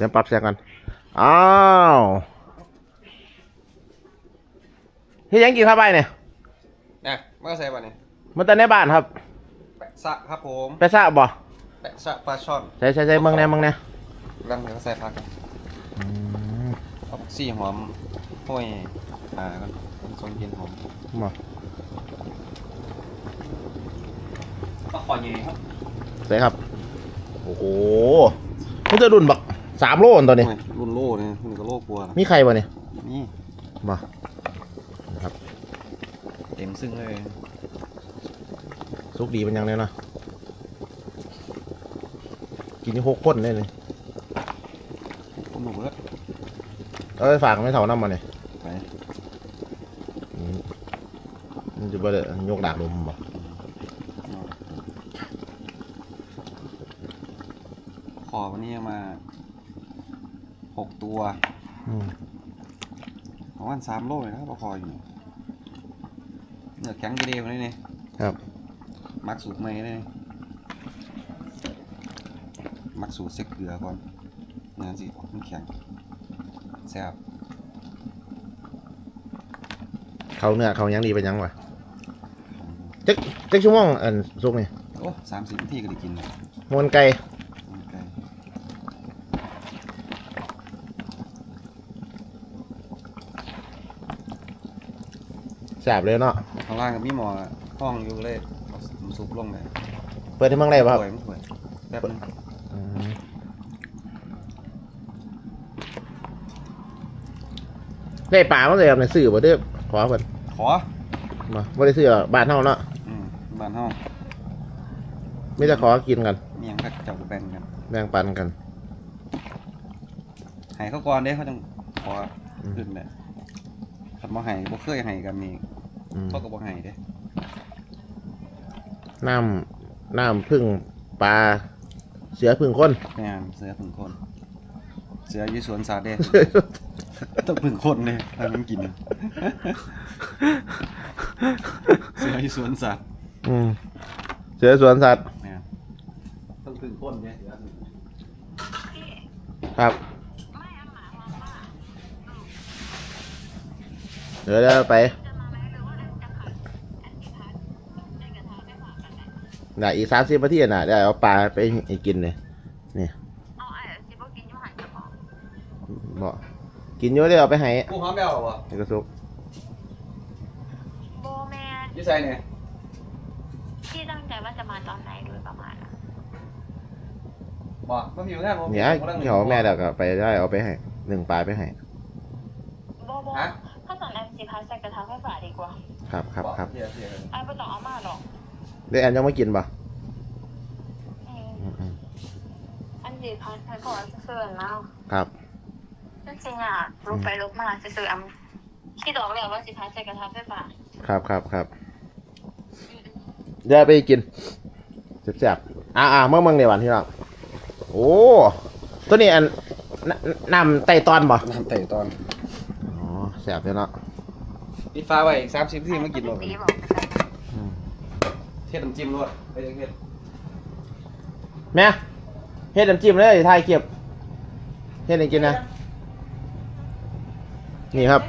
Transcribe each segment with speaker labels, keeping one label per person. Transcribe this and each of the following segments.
Speaker 1: ดี๋ยวปรับเสียงกันอ้าวเฮ้ยยังกินข้าวไปเนี่ย
Speaker 2: นะมาใส่ป่ะเนี่ย
Speaker 1: มันแต่ในบ้านครับ
Speaker 2: แปะสะครับผม
Speaker 1: ไปซะบ่
Speaker 2: แปะสะปลาช่อน
Speaker 1: ใช่ใช่ใช่เมืองแน่เมืองแน่
Speaker 2: รังเดี๋ยวก็ใส่ผักเอาผักซี่หอมห้อยอ่าก่อนเป็นทรงกินหอม
Speaker 1: บ่
Speaker 2: ก็คอใหญ่ครับ
Speaker 1: ใช่ครับ โอ้โหมันจะรุ่นบัก สามโลนตอนนี้
Speaker 2: โอ้ยรุ่นโล่เนี่ยรุ่นก็โล่กลัว
Speaker 1: มีใครบ่เนี่ย
Speaker 2: นี่
Speaker 1: บ่
Speaker 2: เต็มซึ่งเลย
Speaker 1: สุกดีเป็นยังไงเนาะกินที่หกคนเลยเลย
Speaker 2: ผมหนูแล้ว
Speaker 1: เอาไปฝากไม่เท่าน้ำมาเนี่ย
Speaker 2: ไป
Speaker 1: อืมมันจะบ่ได้ยกดากลมบ่
Speaker 2: ขอวันนี้มา หกตัว
Speaker 1: อืม
Speaker 2: ประมาณสามโลเลยนะครับปลาคออยู่เนื้อแข็งดีๆวันนี้เนี่ย
Speaker 1: ครับ
Speaker 2: มักสูตรใหม่เลยมักสูตรเซ็กเกลือก่อนเนื้อสิมันแข็งแซ่บ
Speaker 1: เขาเนื้อเขายังดีเป็นยังวะจักจักชั่วโมงอันสุกนี่
Speaker 2: โอ้สามสิบนาทีก็ได้กินแล้ว
Speaker 1: มวนไก่
Speaker 2: มันไก่
Speaker 1: แสบเลยเนาะ
Speaker 2: ข้างล่างกับมีหมอห้องอยู่เลยเอาน้ำซุปลงเลย
Speaker 1: เปิดที่เมืองได้ป่ะครับ
Speaker 2: สวยมันสวยแป๊บนึง
Speaker 1: อืมได้ปลามาเลยครับในสื่อบ่เด้อขอเพิ่น
Speaker 2: ขอ
Speaker 1: มาบ่ได้ซื้อบ้านเฮาเนาะ
Speaker 2: อืมบ้านห้อง
Speaker 1: มีแต่ขอกินกัน
Speaker 2: มีหยังก็เจับแบ่งกัน
Speaker 1: แบ่งปันกัน
Speaker 2: ให้เขาก่อนเด้เขาจังขอ
Speaker 1: อืม
Speaker 2: ขึ้นเลยคันบ่ให้บ่เคยให้กันนี่
Speaker 1: อืม
Speaker 2: เขาก็บ่ให้เด้
Speaker 1: น้ำน้ำพึ่งปลาเสือพึ่งคน
Speaker 2: งานเสือผึ่งคน เสืออยู่สวนสาเด้ ต้องผึ่งคนเด้ถ้ามันกิน เสืออยู่สวนสัตว์
Speaker 1: อืมเสือสวนสัตว์
Speaker 2: แม่นต้องผึ่งคนเด้เสือ
Speaker 1: ครับเดี๋ยวจะไป น่ะอีกสามสิบนาทีน่ะเดี๋ยวเอาปลาไปให้กินเลยนี่
Speaker 3: เอาไอ้สิบ่กินอยู่หันกับบอก
Speaker 1: บอกกินเยอะเลยเอาไปให้
Speaker 2: กูหอมแล้วบ่
Speaker 1: ให้กระซุก
Speaker 3: โบแมน
Speaker 2: อยู่ใส่เนี่ย
Speaker 3: ที่ตั้งใจว่าจะมาตอนไหนโดยประมาณอะ
Speaker 2: บ่มาผิวงานบ่
Speaker 1: เนี่ยเดี๋ยวแม่เดี๋ยวก็ไปได้เอาไปให้หนึ่งปลาไปให้
Speaker 3: โบโบถ้าตอนแอมสิพาใส่กระทะไฟฟ้าดีกว่า
Speaker 1: ครับครับครับ
Speaker 2: เสียเสีย
Speaker 3: ไอ้ไม่ต้องเอามาหรอก
Speaker 1: ได้แอนยังไม่กินป่ะ
Speaker 3: อืม
Speaker 1: อืมอืม
Speaker 3: อันสิพาใส่ก่อนเสื่อแล้ว
Speaker 1: ครับ
Speaker 3: จริงๆอะลุกไปลุกมาซื่อๆอำคิดออกแล้วว่าสิพาใส่กระทะไฟฟ้า
Speaker 1: ครับครับครับเดี๋ยวไปกินแซ่บๆอ่าอ่าเมื่อเมืองในวันที่เราโอ้ตัวนี้อันนน้ำไต่ตอนบ่
Speaker 2: น้ำเตะตอน
Speaker 1: อ๋อแซ่บเลยเนาะ
Speaker 2: ปิดฟ้าไว้อีก30นาทีมากินรถ
Speaker 3: ปีบอกไปใส่
Speaker 1: อืม
Speaker 2: เทศน้ำจิ้มรถไปจังเฮ็ด
Speaker 1: แม่เฮ็ดน้ำจิ้มเลยถ่ายเก็บเฮ็ดให้กินนะนี่ครับ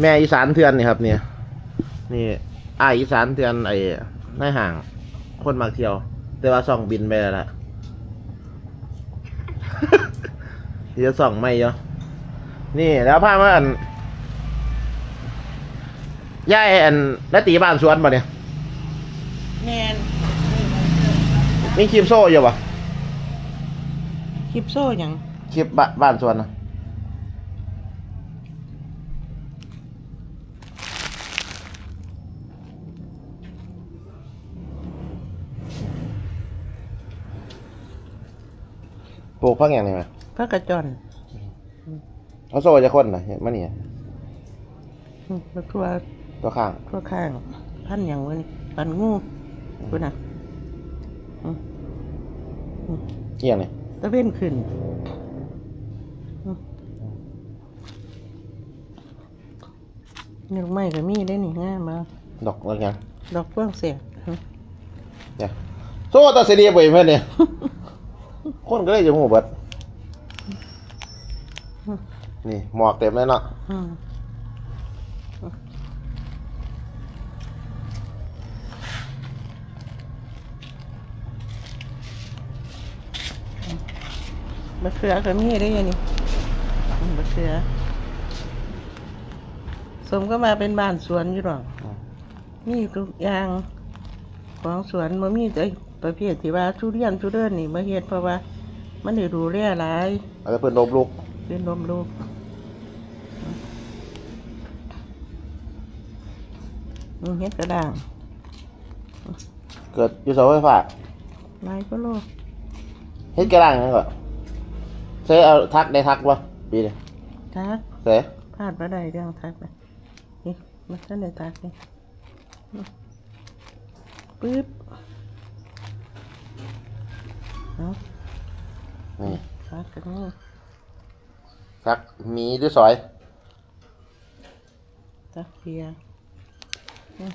Speaker 1: แม่อีสานเทือนนี่ครับเนี่ยนี่อ้ายอีสานเทือนไอ้ในห่าง คนมาเที่ยว แต่ว่าส่องบินไปแล้วล่ะ เดี๋ยวส่องไม่เยอะนี่แล้วพามาอันย่ายอันและตีบ้านสวนป่ะเนี่ย
Speaker 4: แมน
Speaker 1: มีคลิปโซ่อยู่ป่ะ
Speaker 4: คลิปโซ่หยัง
Speaker 1: คลิปบ้านบ้านสวนนะปลูกพักอย่างไรไหม
Speaker 4: พระกระจร
Speaker 1: เขาโซ่จะคนนะเห็นมั้ยเนี่ย
Speaker 4: อืมแล้วทั่ว
Speaker 1: ตัวข้าง
Speaker 4: ทั่วข้าง พันอย่างวะนี่ปันงูคุณน่ะ
Speaker 1: เอียงเนี่ย
Speaker 4: ตะเว้นขึ้นอืมนี่ดอกไม้ก็มีได้นี่ง่ายมา
Speaker 1: ดอกอะไรยัง
Speaker 4: ดอกเฟื่องเสียอืม
Speaker 1: เนี่ยโซ่ตัดเสียดีไปเพื่อนเนี่ยคนก็เลยจะหูเบิดนี่หมอกเต็มเลยเนาะ
Speaker 4: อืมมะเขือก็มีได้ยังนี่อืมมะเขือ สมก็มาเป็นบ้านสวนอยู่หรอกมีทุกอย่างของสวนมันมีแต่ประเภทที่ว่าทุเรียนทุเดินนี่มาเฮ็ดเพราะว่า มันได้ดูแลหลาย
Speaker 1: อาจจะเพิ่นลบลุก
Speaker 4: เป็นลมลูกอืมเฮ็ดกระด้าง
Speaker 1: เกิดอยู่เสาไฟฟ้า
Speaker 4: ลายก็โลก
Speaker 1: เฮ็ดกระด้างนั่นก็ เซ่เอาทักได้ทักบ่ปีนี้
Speaker 4: ทัก
Speaker 1: เซ่
Speaker 4: พลาดบ่ได้เรื่องทักไปนี่มาท่านได้ทักนี่ปึ๊บเอา
Speaker 1: นี่
Speaker 4: ทักกันนี่
Speaker 1: ทักมีหรือซอย
Speaker 4: ทักเพียนี่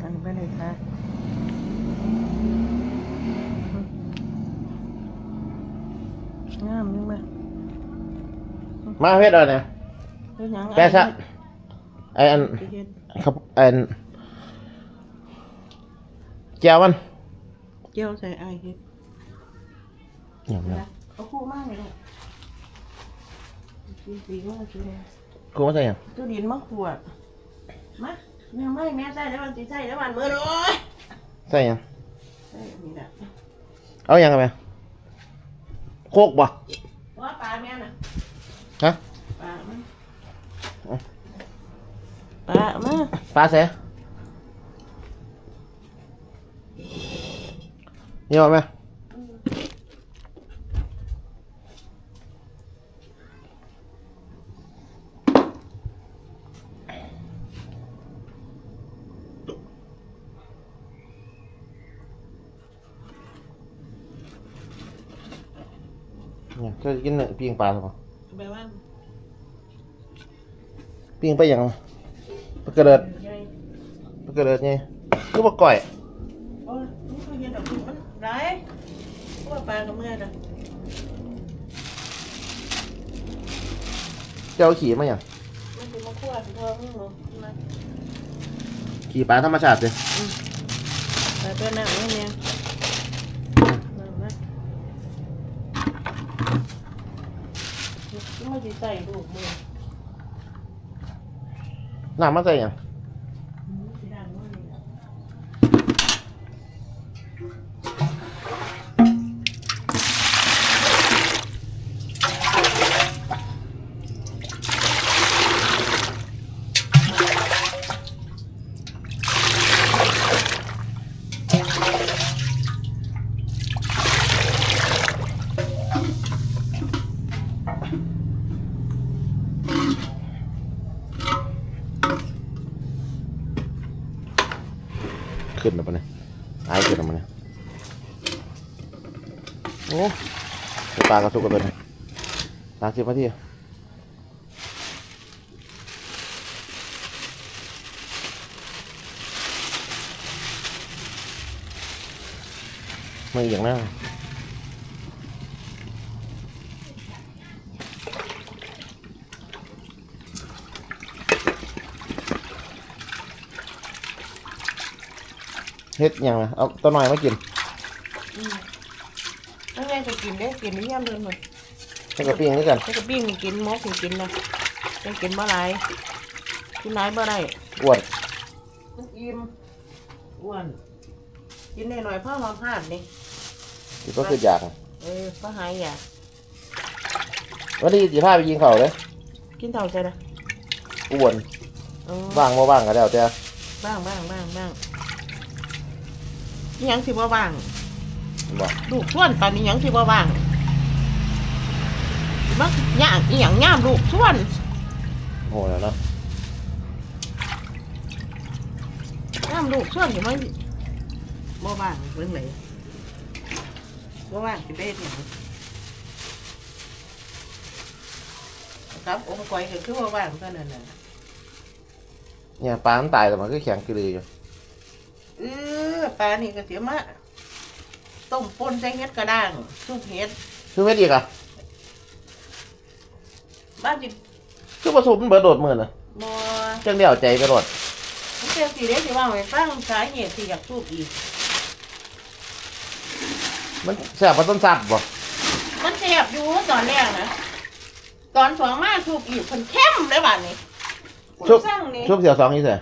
Speaker 4: อันนี้ไม่ได้ทัก งามนี่มา
Speaker 1: มาเฮ็ดเอาเนี่ย
Speaker 4: เฮ็ดหยัง
Speaker 1: แปะซะไอ้อัน
Speaker 4: เฮ็ด
Speaker 1: ครับไอ้อันแก้วมัน
Speaker 4: เกี่ยวใส่ไอเฮ็ด
Speaker 1: อย่างนั้น
Speaker 4: เอาคู่มากเลยลูกดีดีมากเลย
Speaker 1: กูมาใส่หยัง
Speaker 4: ตู้ดินมะขวดมาแม่ไม่แม่ใส่แล้วมันสิใส่แล้วมันมือเลย
Speaker 1: ใส่หยัง
Speaker 4: ใส่อันนี้แหละ
Speaker 1: เอาหยังกันไหม โคกบ่
Speaker 4: ว่าปลาแม่น่ะ
Speaker 1: ฮะ
Speaker 4: ปลามันปลามา
Speaker 1: ปลาเสนี่เอาไหม เนี่ยก็กินเนื้อปิ้งปลาหรือเปล่า
Speaker 4: ไปว่า
Speaker 1: ปิ้งไปอย่างปลากระเดิด
Speaker 4: ใหญ่
Speaker 1: ปลากระเดิดไงคือปลาก่อย
Speaker 4: โอ้ยนี่เขาเย็นดอกคุณมันไรว่าปลากับเมื่อน่ะ
Speaker 1: เจ้าขี่มาอย่าง
Speaker 4: มันจะมาขวดทองมึงเหรอมา
Speaker 1: ขี่ปลาธรรมชาติเลย
Speaker 4: ไปเป็นหนังนี่เนี่ยนั่นนะ ม่ได้ใส่ลูกมือ
Speaker 1: น้ำมาใส่อย่าง
Speaker 4: ที่ด้านนู้นนี่นะ
Speaker 1: ขึ้นแล้วปะเนี่ยไอ้ขึ้นแล้วปะเนี่ยโอ้ไปลากระสุกกันเลยนะสามสิบนาทีไม่อย่างนั้น เฮ็ดหยังไงเอาตัวหน่อยมากิน
Speaker 4: นั่นไงจะกินได้กินนี่ยามเดินหมด
Speaker 1: ให้กับปิ้งด้วยกัน
Speaker 4: ถ้าจะปิ้งนี่กินมกนี่กินนะจะกินบ่ไรกินไรบ่ได้
Speaker 1: อ้วน
Speaker 4: มันอิ่มอ้วนกินได้หน่อยพ่อมาพลาดนี่
Speaker 1: ที่ก็คืออยาก
Speaker 4: เออพ่อหายอยาก
Speaker 1: วันนี้จีพาไปยิงเขาเลย
Speaker 4: กินเท่าใจนะ
Speaker 1: อ้วน
Speaker 4: เออ
Speaker 1: ว่างบ่ว่างก็แล้วแต่
Speaker 4: บ้างบ้างบ้างบ้าง อิหยังสิบ่บ้าง
Speaker 1: บอก
Speaker 4: ลูกส่วนตอนนี้หยังสิบ่บ้างมักย่างอีหยังย่ามลูกส่วน
Speaker 1: โหแล้วเนาะ
Speaker 4: ย่ามลูกส่วนอยู่มันบ่บ้างเรื่องไหนบ่บ้างสิไปเฮ็ดหยังครับองค์กอยก็คือบ่บ้างเท่านั้นน่ะ
Speaker 1: เนี่ยปลามันตายแต่มันก็แข็งกระลืออยู่
Speaker 4: เออปลานี่ก็เสียมาต้มป่นใส่เห็ดกระด้างซุปเห็ด
Speaker 1: คือเม็ดอีกอะ
Speaker 4: บ้านจิ
Speaker 1: คือผสมมันเบิดโดดมือน่ะ
Speaker 4: บ่
Speaker 1: จังเดียวใจไปโดด
Speaker 4: มันเจ้าสิได้สิว่าไว้ฟังสาเหตุที่อยากสูบอีก
Speaker 1: มันแซ่บกว่าต้นซับบ่
Speaker 4: มันแสบอยู่ตอนแรกนะตอนสองมาสูบอีกเพิ่นเข้มเลยบัดนี้
Speaker 1: ชุบ
Speaker 4: สร้างนี่
Speaker 1: ชุบเสียวสองนี่เสีย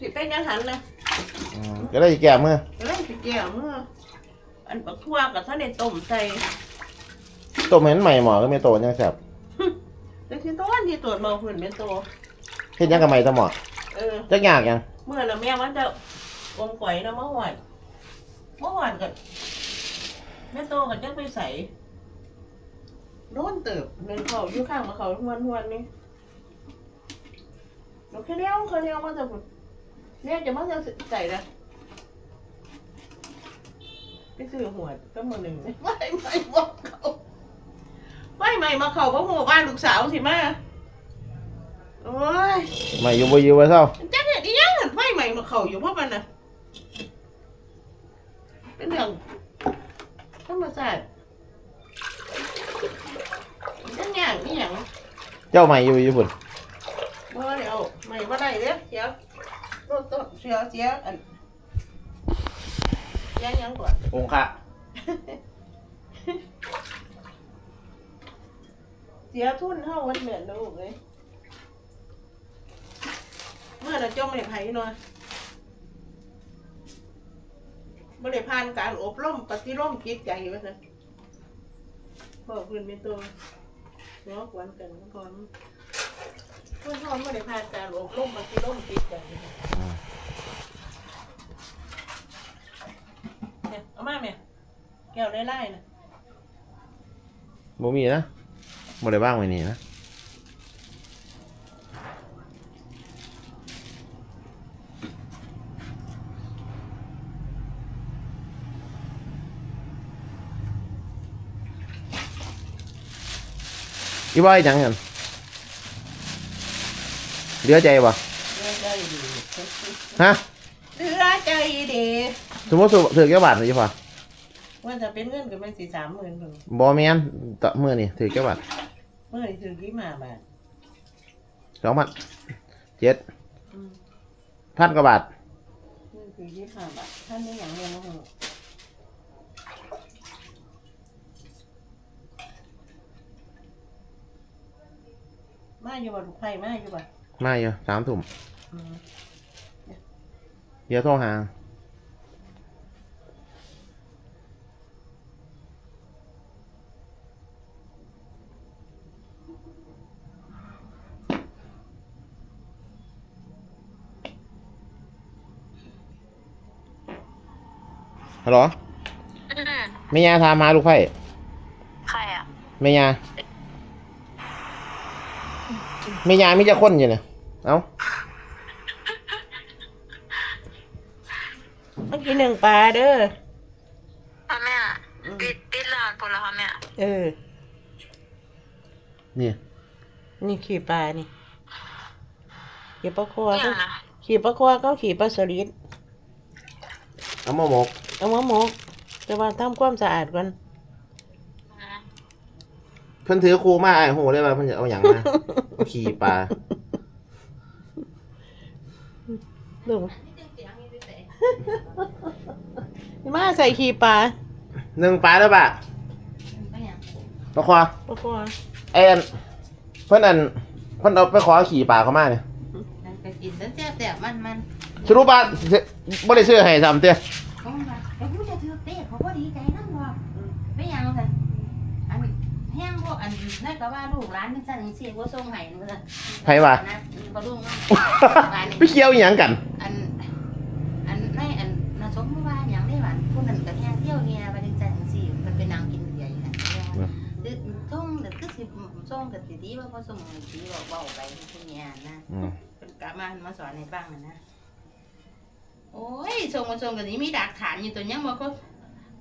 Speaker 4: สิเป็นยังหันนะ
Speaker 1: อืมก็ได้แก้มือ
Speaker 4: เล่นสิแก้วมืออันปักทั่วกับท่านได้ต้มใส่
Speaker 1: ต้มเห็นใหม่หมอก็ไม่โตยังแซ่บ
Speaker 4: แต่ที่ต้นที่ตรวจเบาพื้นเป็นตัว
Speaker 1: เฮ็ดหยังกับใหม่ตะหมอ
Speaker 4: เออ
Speaker 1: จักยากยัง
Speaker 4: เมื่อน่ะแม่มันจะอมก๋อยนะเมื่อวานเมื่อวานกับแม่โตกับจักไปใส่โดนเติบเดินเขาอยู่ข้างมาเขาทวนทวนๆนี่เราแค่เลี้ยวแค่เลี้ยวมาจะพุ่น เนี่ยจะมาจะใส่ละไปซื้อหัวก็มือหนึ่งไม่ไม่บอกเขาไม่ไม่มาเขาก็หัวบ้านลูกสาวสิมาโอ้ย
Speaker 1: ใหม่อยู่บ่อยู่ไว้เท่า
Speaker 4: จังเนี่ยดิยังไฟใหม่มาเขาอยู่เพราะมันน่ะเป็นเรื่องธรรมศาสตร์จังอย่างนี่อย่าง
Speaker 1: เจ้าใหม่อยู่ญี่ปุ่น
Speaker 4: บ่เดี๋ยวใหม่บ่ได้เด้อเสียร ถต้นเสียเสียอันเสียังยังก่อน
Speaker 1: องค์ค่ะ
Speaker 4: เสียทุนเท่าวันเหมือนลูกเลยเมื่อเราจมในไผ่หน่อยบริพานการอบรมปฏิร่มจิตใจว่าสิบอกเพื่อนเป็นตัวเนาะกวนกันก่อน เพื่อนเขาบริพานการอบรมปฏิร่มจิตใจเนี่ยเอามาไหมแก้วไล่ๆนะ
Speaker 1: บ่มีนะบ่ได้ว่างไว้นี่นะอีบ่อยจังกัน เหลือใจบ่
Speaker 4: เรือใจดี
Speaker 1: ฮะ
Speaker 4: เรือใจดี
Speaker 1: สมมติถือแค่บาทนี่พอ
Speaker 4: ว่าจะเป็นเงินก็เป็นสี่สามหมื่นคน
Speaker 1: บ่แม่นต่อมื้อนี่ถือแค่บาท
Speaker 4: เมื่อไหร่ถึงกี่มาบาท
Speaker 1: สองพันเจ็ด
Speaker 4: อืม
Speaker 1: พันกว่าบาท
Speaker 4: เมื่อถึงกี่มาบาทท่านนี่อย่างเรียนนะฮูมาอยู่บ่ถูกไผ่มาอยู่บ่
Speaker 1: มาอยู่สามทุ่ม
Speaker 4: อืม
Speaker 1: เดี๋ยวโทรหาฮัลโหล
Speaker 3: อืม
Speaker 1: แม่ยาทามมาลูกไผ่
Speaker 3: ใครอะ
Speaker 1: แม่ยาแม่ยามีจะคนอยู่เนี่ย เอ้า
Speaker 4: เมื่อกี้หนึ่งปลาเด้อ
Speaker 3: พ่อแม่ติดติดหลานคนละพ่อแม่
Speaker 4: เออ
Speaker 1: นี่
Speaker 4: นี่ขี่ปลานี่ขี่ปลาคอ
Speaker 3: เนี่
Speaker 4: ก็
Speaker 3: ยนะ
Speaker 4: ขี่ปลาคอก็ขี่ปลาสลิด
Speaker 1: เอามาหมก
Speaker 4: เอามาหมกแต่ว่าทำความสะอาดก่อน
Speaker 3: อืม
Speaker 1: เพิ่นถือครูมาไอ้โหได้ป่ะเพิ่นจะเอาอย่างมาเอาขี่ปลา
Speaker 4: ดูมาใส่ขี่ปลา
Speaker 1: หนึ่งปลาแล้วป่ะปลาควา
Speaker 4: ปลาคอ
Speaker 1: ไอ้อันเพิ่นอันเพิ่นเอาไปขอขี่ปลาเขามาเนี่ย
Speaker 5: มันก็กินแล้วแซ่บแต่มันมัน
Speaker 1: สรุปว่าสิบ่ได้ซื้อให้ซ้ำเตี้ย
Speaker 5: เขามาแต่ผู้จะถือเป๊ะเขาก็ดีใจนั่นว่าไม่ยังค่ะอันแห้งพวกอันนั่นก็ว่าลูกร้านมันสั่งเสียว่าส่งให้นั่นว่า
Speaker 1: ไผว่า
Speaker 5: นะก็ลูกมัน
Speaker 1: ไปเกี่ยวอีหยังกัน
Speaker 5: อันอันในอันน่าสมว่าอย่างนี้ว่าผู้นั้นก็แห้งเที่ยวเนี่ยว่าจังซั่นสิมันเป็นนางกินใหญ่ค่ะคือส่งแต่คือสิส่ง กับสิดีว่าพอส่งสิบอกเว้าไปผู้เนี่ยนะ
Speaker 1: อืม
Speaker 5: เป็นกลับมามาสอนในบ้างนะนะโอ้ยส่งมาส่งกันนี้มีดักฐานอยู่ตัวยังบอกก็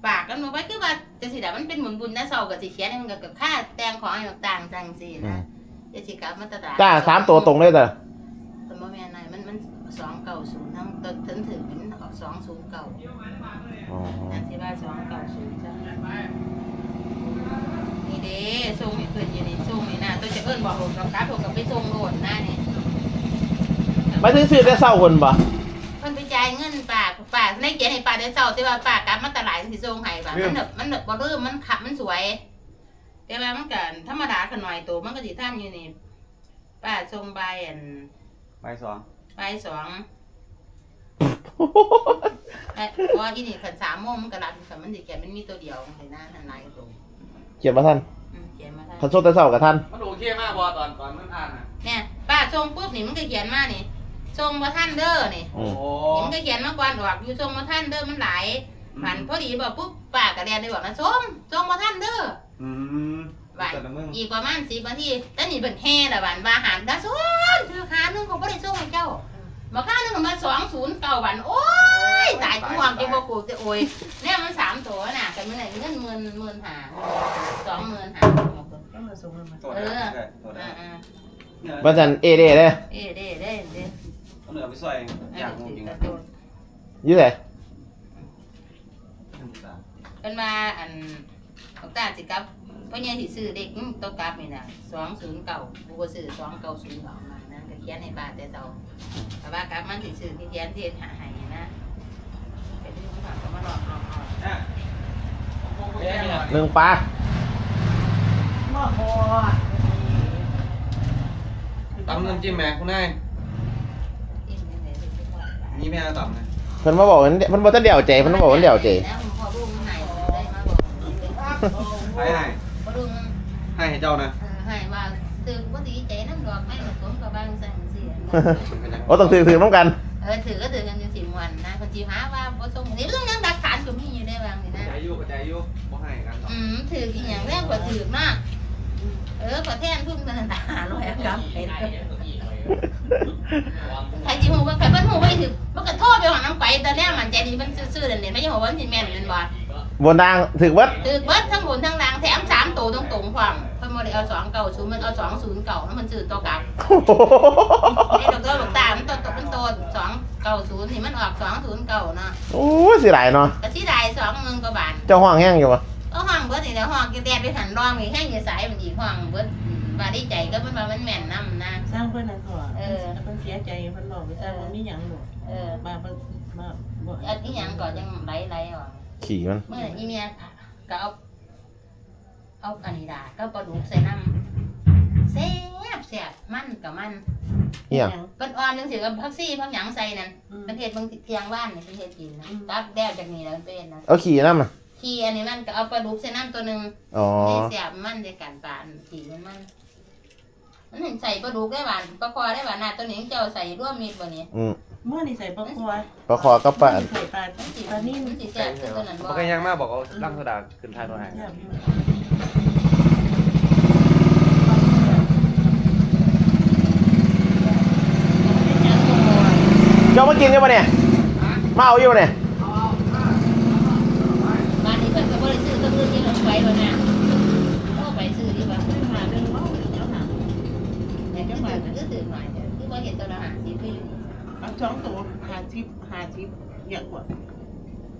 Speaker 5: ปากกันมาไว้คือว่าจะสิดามันเป็นหมุนบุญนะเสากับสิเขียนให้มันกับค่าแตงของอะไรต่างๆจังสินะจะสิกลับมาตลาด
Speaker 1: จ้าสามตัวตรงเลยจ้ะ
Speaker 5: แต่บ่แม่นนายมันมันสองเก่าศูนย์ทั้งต้นถึงถึงมันออกสองศูนย์เก่า
Speaker 1: อ๋อ
Speaker 5: นั่นสิว่าสองเก่าศูนย์จ้ะ นี่เด้ส่งให้เพิ่นอยู่นี่ส่งนี่นะตัวจะเพิ่นบอกผมกับกราฟผมกับไปส่งโดดหน้านี่
Speaker 1: มาซื้อซื้อแต่เศร้าคนบ่
Speaker 5: เพิ่นไปจ่ายเงินป้าป้าในเขียนให้ป้าได้เศร้าแต่ว่าป้ากลับมาตลาดสิส่งให้ป้ามันแบบมันแบบบ่ลืมมันขับมันสวย แต่ว่ามันก็ธรรมดากันหน่อยตัวมันก็สิทำอยู่นี่ป้าส่งใบอัน
Speaker 2: ใบสอง
Speaker 5: ใบสองไอ้เพราะว่าที่นี่ขันสามโมงมันก็รับขันมันสิเขียนมันมีตัวเดียวเห็นหน้าทันไรก็ตรง
Speaker 1: เขียนมาท่าน
Speaker 5: อืมเขียนมาได้
Speaker 1: คันโซแต่เศร้ากับท่าน
Speaker 2: มันโอเคมากบอตอนตอนมันอ่านนะ
Speaker 5: เนี่ยป้าส่งปุ๊บนี่มันก็เขียนมานี่ส่งมาท่านเด้อนี่
Speaker 1: อืม
Speaker 2: โอ้
Speaker 5: นี่มันก็เขียนมาก่อนออกอยู่ส่งมาท่านเด้อมันหลายหันพอดีบอกปุ๊บป้าก็เรียนได้บอกนะส่งส่งมาท่านเด้อ
Speaker 2: อืม
Speaker 5: บ้าน
Speaker 2: แต่ละมึง
Speaker 5: อีกประมาณสิบนาทีแต่นี่เป็นแห่ละบ้านว่าหันนะส่งคือหาหนึงของบ่ได้ส่งให้เจ้า มาค่าหนึงมาสองศูนย์เก้าบาทโอ้ยตายห่วงจะบ่กูจะโอยเนี่ยมันสามตัวน่ะกันเมื่อไหร่เงินหมื่นหมื่นหาสองหมื่นหา
Speaker 4: ต้องมาส่งมัน
Speaker 2: ตัว
Speaker 5: เอ
Speaker 2: ได้
Speaker 5: อ
Speaker 2: ใช่ตัวได้
Speaker 5: อ่าอ่า
Speaker 2: เนี่ย
Speaker 1: บันจันเอเด้เด้
Speaker 5: เอ้เด้เด้เด้
Speaker 2: เอาเนื้อไปซอยอย่างงูจริง
Speaker 1: อยืดเลย
Speaker 5: เป็นมาอันของตาสิกับพ่อใหญ่สิซื้อเด็กอื้อตัวกลับนี่น่ะสองศูนย์เก่าบูก็ซื้อสองเก้าศูนย์สองมานะก็เขียนให้ป้าแต่เจ้าแต่ว่ากลับมันสิซื้อที่เขียนที่หาให้นะเป็นที่มันฝากก็มาหลอกหลอกหลอก
Speaker 1: หนึ่งปลา
Speaker 4: ม้อคอ
Speaker 2: ตำน้ำจิ้มแม่คุณนาย
Speaker 5: นี่
Speaker 2: แม่ตำนะ
Speaker 1: เพิ่นมาบอกว่าเพิ่นบอกว่าเดี่ยวใจเพิ่นมาบอกว่าเดี่ยวใจ
Speaker 5: แล้วผมพอรุ่งให้ได้มาบอก
Speaker 2: ให้ให้ให้ให้เจ้านะ
Speaker 5: ให้ว่า ตื่นก็ดีใจน้ำดอกไม้ผสมกับบางสั่งเสีย
Speaker 2: เป็นยัง
Speaker 1: โอ้ต้องถือถือน้ำกัน
Speaker 5: เออถือก็ถือกันอยู่สิมวันนะคนจีหาว่าผสมนี่เรื่องยังดักฐานก็มีอยู่ได้บางนี่นะ
Speaker 2: ใจยุกใจยุบ่ให้กันหรอก
Speaker 5: อืมถือกี่อย่างแรกกว่าถือมาก เออขอแทนพึ่งธนาคารลอยครับเป็นใครจีหูว่าใครเป็นหูไม่ถือมันก็โทษไปหอน้ำไปแต่แรกมันใจดีมันซื่อๆเด่นไม่ใช่หัวมันสิแม่นเป็นบ่
Speaker 1: บนดางถือวัด
Speaker 5: ถือเบิดทั้งบนทั้งล่างแถมสามตัวตรงตรงความเพิ่นบ่ได้เอาสองเก่าศูนย์มันเอาสองศูนย์เก่าแล้วมันซื้อตัวกลับไอ้ดอกเตอรบอกตามันตัวตกมันโตสองเก่าศูนย์นี่มันออกสองศูนย์เก่าเนาะ
Speaker 1: โอ้ยสิหลายเนาะ
Speaker 5: ก็สิได้สองหมื่นกว่าบาท
Speaker 1: เจ้าห้องแห้งอยู่ปะ
Speaker 5: ก็ห้องเบิดนี่แหล้วห้องกินแดดไปหันรองอีกแห้งอยู่สายมันอีกห้องเบิดว่าดีใจก็มันว่ามันแม่นนำนะ
Speaker 4: สร้างเพื่อนนั่นก่อน
Speaker 5: เออ
Speaker 4: เพิ่นเสียใจเพิ่นบอกไปสร้างว่ามีหยังหนู
Speaker 5: เออ
Speaker 4: มาเพิ่นมาบ่
Speaker 5: อันนี้หยังก่อนยังไหลๆออก
Speaker 1: ขี่มัน
Speaker 5: เมื่ออีเมียก็เอา เอาอันนี้ดาก็ปลาดุกใส่น้ำแซ่บแซ่บมันกับมัน
Speaker 1: เหี้ย
Speaker 5: เป็นอ่อนจังสิกับพักซี่พักหยังใส่นั่น
Speaker 4: อืม
Speaker 5: ประเทศบางเทียงบ้านนี่ประเทศจีนนะ
Speaker 4: อืม
Speaker 5: ตับแดดจากนี้แล้วเป็นนะ
Speaker 1: เอาขี่น้ำน่ะ
Speaker 5: ขี้อันนี้มันก็เอาปลาดุกใส่น้ำตัวหนึ่ง
Speaker 1: อ๋อ
Speaker 5: ได้แซ่บมันได้กันปานขี่มันมันมันเห็นใส่ปลาดุกได้หวานปลาคอได้หวานน่ะตัวนี้เจ้าใส่ร่วมมิตรบ่เนี่ย
Speaker 1: อืม
Speaker 4: เมื่อนี่ใส่ปลาคอย
Speaker 1: ปลาคอกับปลาอัน
Speaker 4: ใส่ปลา
Speaker 5: มันสิ
Speaker 4: ปลานิ่ม
Speaker 5: มันสิแซ่บคือตัวนั้นบ่
Speaker 2: มันก็ยังมากบอกเอาร่างโซดาขึ้นท้ายตัวให้
Speaker 4: แซ่บอยู่
Speaker 1: เจ้ามากินใช่ปะเนี่ย มาเอาอยู่ปะเนี่ย
Speaker 5: บ้านนี้เพิ่นก็บ่ได้ซื้อตัวอื่นที่เราไปบ่น่ะโอ้ไปซื้อดีกว่า
Speaker 4: หาเรื่องมาเจ้าหา
Speaker 5: แต่จังหวัดมันก็ตื่นหน่อยคือบ่เห็นตัวละ50คือ
Speaker 4: เอาสองตัวหาชิปหาชิปเยอะกว่า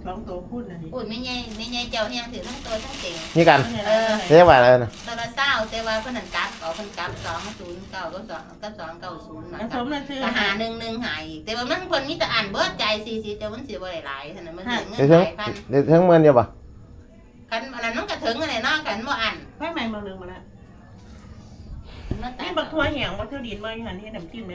Speaker 4: สองตัวพูดนะนี่
Speaker 5: พูดไม่ใหญ่ไม่ใหญ่เจ้าแฮงถือทั้งตัวทั้งเต็ง
Speaker 1: นี่กัน
Speaker 5: เออ
Speaker 1: เรียกว่าอะไรนะ
Speaker 5: ตัวละเศร้าแต่ว่าเพิ่นนั่นกลับเอาเพิ่นกลับ209กับ2กับ290นะ
Speaker 4: แล้ว
Speaker 5: ค
Speaker 4: ส
Speaker 5: รับ
Speaker 4: มนั่นคือ
Speaker 5: ก็หาหนึ่งหนึ่งหายอีกแต่ว่ามันเพิ่นมีแต่อ่านเบิดใจ40แต่มันสิบ่ได้หลายเท่านั้นมันสิเงิน
Speaker 1: เดี๋ยวถึง
Speaker 5: หลายพัน
Speaker 1: เดี๋ยวถึงเมือนเดียวปะ
Speaker 5: คันอันนั้นมันก็ถึงอันไหนเนาะกันบ่อ่าน
Speaker 4: ไฟใหม่มาหนึ่งมาแล้ว
Speaker 5: มัน
Speaker 4: นี่
Speaker 5: ตาย
Speaker 4: บักทั่วแหงบักทั่วดินมาอยู่หันให้น้ำจิ้มไหม